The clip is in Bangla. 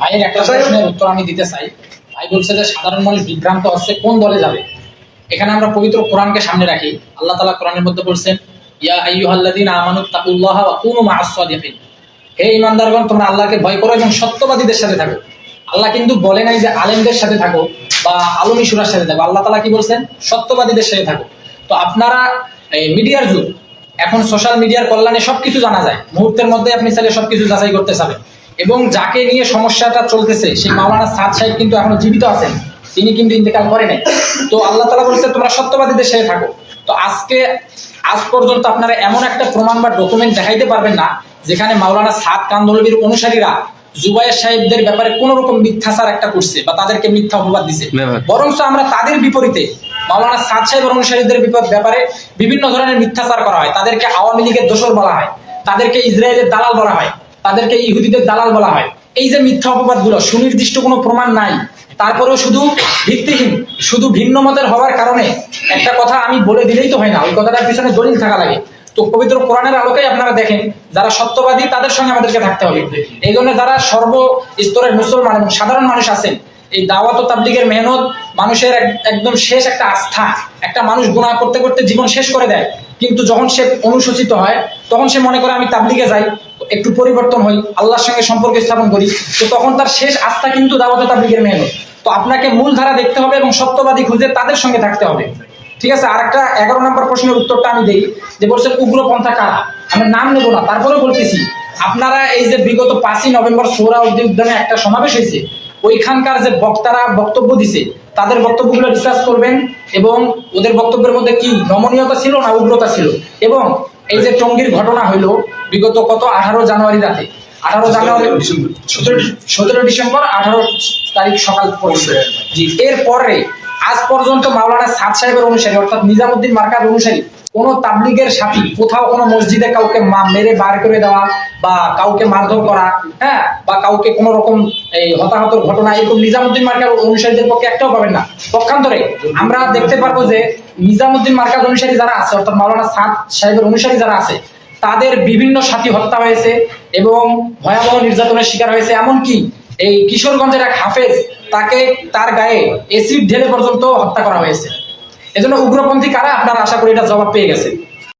ভাইয়ের একটা প্রশ্নের উত্তর আমি দিতে চাই। ভাই বলছে যে সাধারণ মানুষ বিভ্রান্ত হচ্ছে কোন দলে যাবে? এখানে আমরা পবিত্র কোরআনকে সামনে রাখি। আল্লাহ তালা কোরআনের মধ্যে বলছেন ইয়া আইয়ুহাল্লাযীনা আমানু তাকুল্লাহা ওয়া কুনু মা'আস সাদিকিন। হে ইমানদারগণ তোমরা আল্লাহকে ভয় করো এবং সত্যবাদীদের সাথে থাকো। আল্লাহ কিন্তু বলে নাই যে আলেমদের সাথে থাকো বা আলমী সুরার সাথে থাকো। আল্লাহ তালা কি বলছেন? সত্যবাদীদের সাথে থাকো। তো আপনারা মিডিয়ার যুগ এখন সোশ্যাল মিডিয়ার কল্যাণে সবকিছু জানা যায়। মুহূর্তের মধ্যে আপনি চাইলে সবকিছু যাচাই করতে চাবেন। এবং যাকে নিয়ে সমস্যাটা চলতেছে সেই মাওলানা সাদ সাহেব কিন্তু এখনও জীবিত আছেন। তিনি কিন্তু ইন্তেকাল করে নাই। তো আল্লাহ তালা বলছে তোমরা সত্যবাদীদের সাথে থাকো। তো আজকে আজ পর্যন্ত আপনারা এমন একটা প্রমাণ বা ডকুমেন্ট দেখাইতে পারবেন না যেখানে মাওলানা সাদ কান্দলবির অনুসারীরা জুবাইর সাহেবদের ব্যাপারে কোন রকম মিথ্যাচার একটা করছে বা তাদেরকে মিথ্যা অপবাদ দিছে। বরঞ্চ আমরা তাদের বিপরীতে মাওলানা সাদ সাহেবের অনুসারীদের বিপদ ব্যাপারে বিভিন্ন ধরনের মিথ্যাচার করা হয়। তাদেরকে আওয়ামী লীগের দোষর বলা হয়। তাদেরকে ইসরায়েলের দালাল বলা হয়। তাদেরকে ইহুদিদের দালাল বলা হয়। এই যে মিথ্যা অপবাদগুলো, সুনির্দিষ্ট কোনো প্রমাণ নাই। তারপরেও শুধু ভিত্তিহীন, শুধু ভিন্ন মতের হওয়ার কারণে একটা কথা আমি বলে দিলেই তো হয় না, ওই কথাটার পিছনে দলিল থাকা লাগে। তো পবিত্র কোরআনের আলোকেই আপনারা দেখেন, যারা সত্যবাদী তাদের সঙ্গে আমাদেরকে থাকতে হবে। এই জন্য যারা সর্ব স্তরের মুসলমান এবং সাধারণ মানুষ আছেন, এই দাওয়াত তাবলিগের মেহনত মানুষের এক- একদম শেষ একটা আস্থা। একটা মানুষ গুনাহ করতে করতে জীবন শেষ করে দেয়। কিন্তু যখন সে অনুশোচিত হয়, তখন সে মনে করে আমি তাবলিগে যাই। একটু পরিবর্তন হই আল্লাহর সঙ্গে সম্পর্ক স্থাপন করি, তো তখন তার শেষ আস্থা কিন্তু দাওয়াত তাবলিগের মেহনত তো আপনাকে মূল ধারা দেখতে হবে এবং সত্যবাদী খুঁজে তাদের সঙ্গে থাকতে হবে। ঠিক আছে? আর একটা এগারো নম্বর প্রশ্নের উত্তরটা আমি দিই, যে বলছে, উগ্রপন্থা কারা? আমি নাম নেব না, তারপরেও বলতেছি, আপনারা এই যে বিগত পাঁচই নভেম্বর সৌরা উদ্যানে একটা সমাবেশ হয়েছে, ওইখানকার যে বক্তারা বক্তব্য দিছে, তাদের বক্তব্যগুলো রিসার্চ করবেন এবং ওদের বক্তব্যের মধ্যে কি নমনীয়তা ছিল না উগ্রতা ছিল? এবং এই যে টঙ্গীর ঘটনা হইল বিগত কত? আঠারো জানুয়ারি রাতে। আঠারো জানুয়ারি সতেরো ডিসেম্বর আঠারো তারিখ সকাল জি এরপরে আজ পর্যন্ত মাওলানা সাদ সাহেবের অনুসারী অর্থাৎ নিজামুদ্দিন মার্কার অনুসারী কোন তাবলিগের সাথী, কোথাও কোনো মসজিদে কাউকে মেরে বার করে দেওয়া বা কাউকে মারধর করা হ্যাঁ? বা কাউকে কোনো রকম এই হতাহতর ঘটনা, এরকম নিজামুদ্দিন মার্কার অনুসারীদের পক্ষে একটাও পাবেন না। পক্ষান্তরে আমরা দেখতে পারব যে নিজামুদ্দিন মার্কার অনুসারী যারা আছে, অর্থাৎ মাওলানা সাদ সাহেবের অনুসারী যারা আছে, তাদের বিভিন্ন সাথী হত্যা হয়েছে এবং ভয়াবহ নির্যাতনের শিকার হয়েছে। এমনকি এই কিশোরগঞ্জের এক হাফেজ, তাকে তার গায়ে এসিড ঢেলে পর্যন্ত হত্যা করা হয়েছে। এজন্য উগ্রপন্থী কারা? আপনারা আশা করি এটা জবাব পেয়ে গেছে